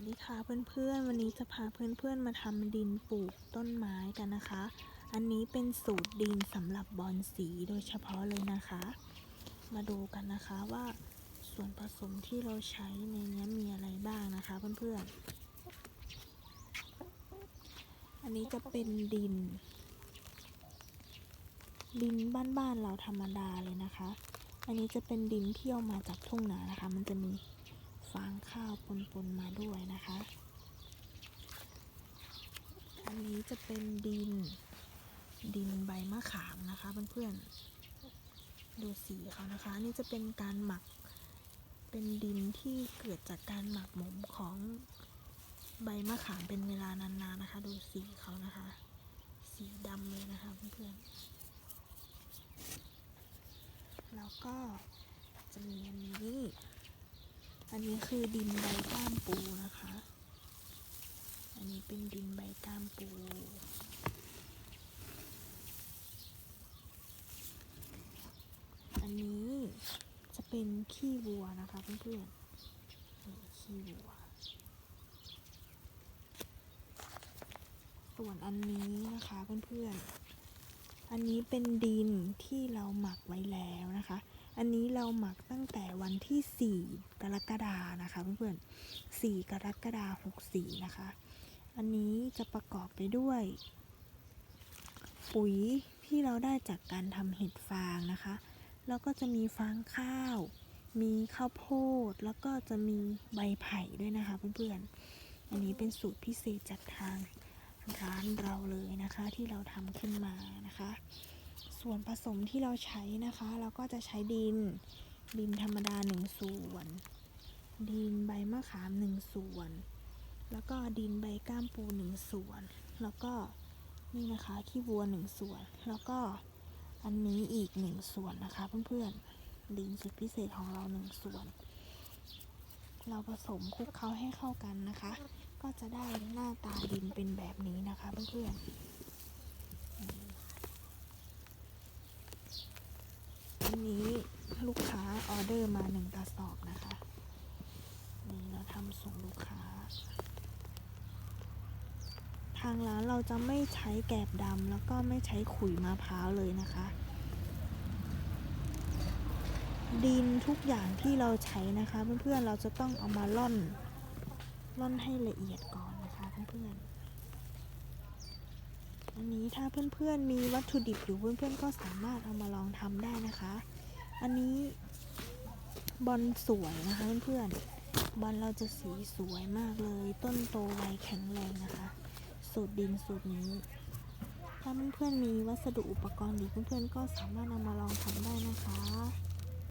วัสดีค่ะเพื่อนๆ วันนี้จะพาเพื่อนๆ มาทำดินปลูกต้นไม้กันนะคะ อันนี้เป็นสูตรดินสำหรับบอนสีโดยเฉพาะเลยนะคะ มาดูกันนะคะว่าส่วนผสมที่เราใช้ในนี้มีอะไรบ้างนะคะเพื่อนๆ อันนี้จะเป็นดิน ดินบ้านๆเราธรรมดาเลยนะคะ อันนี้จะเป็นดินที่เอามาจากทุ่งนานะคะ มันจะมี ฟางข้าวปนๆมาด้วยนะคะ อันนี้ จะเป็นดิน ดินใบมะขามนะคะเพื่อนๆ ดูสีเขานะคะ นี่จะเป็นการหมัก เป็นดินที่เกิดจากการหมักหมมของใบมะขามเป็นเวลานานๆนะคะ ดูสีเขานะคะ สีดำเลยนะคะเพื่อนๆ แล้วก็จะมีอันนี้ อันนี้คือดินใบก้ามปูนะคะ อันนี้เป็นดินใบก้ามปูอันนี้จะเป็นขี้วัวนะคะเพื่อนๆขี้วัว ส่วนอันนี้นะคะเพื่อนๆ อันนี้เป็นดินที่เราหมักไว้แล้วนะคะ อันนี้เราหมักตั้งแต่วันที่ 4 กรกฎานะคะเพื่อนๆ4กรกฎาคม64 นะคะ อันนี้จะประกอบไปด้วย ปุ๋ยที่เราได้จากการทำเห็ดฟางนะคะ แล้วก็จะมีฟางข้าว มีข้าวโพด แล้วก็จะมีใบไผ่ด้วยนะคะเพื่อนๆ อันนี้เป็นสูตรพิเศษจากทางร้านเราเลยนะคะที่เราทำขึ้นมานะคะ ส่วนผสมที่เราใช้นะคะ เราก็จะใช้ดิน ดินธรรมดาหนึ่งส่วน ดินใบมะขามหนึ่งส่วน แล้วก็ดินใบก้ามปูหนึ่งส่วน แล้วก็นี่นะคะขี้วัวหนึ่งส่วน แล้วก็อันนี้อีกหนึ่งส่วนนะคะ เพื่อนๆดินสุดพิเศษของเราหนึ่งส่วน เราผสมคลุกเคล้าให้เข้ากันนะคะ ก็จะได้หน้าตาดินเป็นแบบนี้นะคะเพื่อนๆอันนี้ลูกค้าออเดอร์มาหนึ่งกระสอบนะคะ นี่เราทำส่งลูกค้า ทางร้านเราจะไม่ใช้แกบดำแล้วก็ไม่ใช้ขุยมะพร้าวเลยนะคะ ดินทุกอย่างที่เราใช้นะคะเพื่อนๆเราจะต้องเอามาล่อนล่อนให้ละเอียดก่อนนะคะเพื่อนๆอันนี้ถ้าเพื่อนๆมีวัตถุดิบอยู่เพื่อนๆก็สามารถเอามาลองทำได้นะคะ อันนี้บอลสวยนะคะเพื่อนๆบอลเราจะสีสวยมากเลย ต้นโตไวแข็งแรงนะคะ สูตรดินสูตรนี้ ถ้าเพื่อนๆมีวัสดุอุปกรณ์ดีเพื่อนๆก็สามารถนำมาลองทำได้นะคะ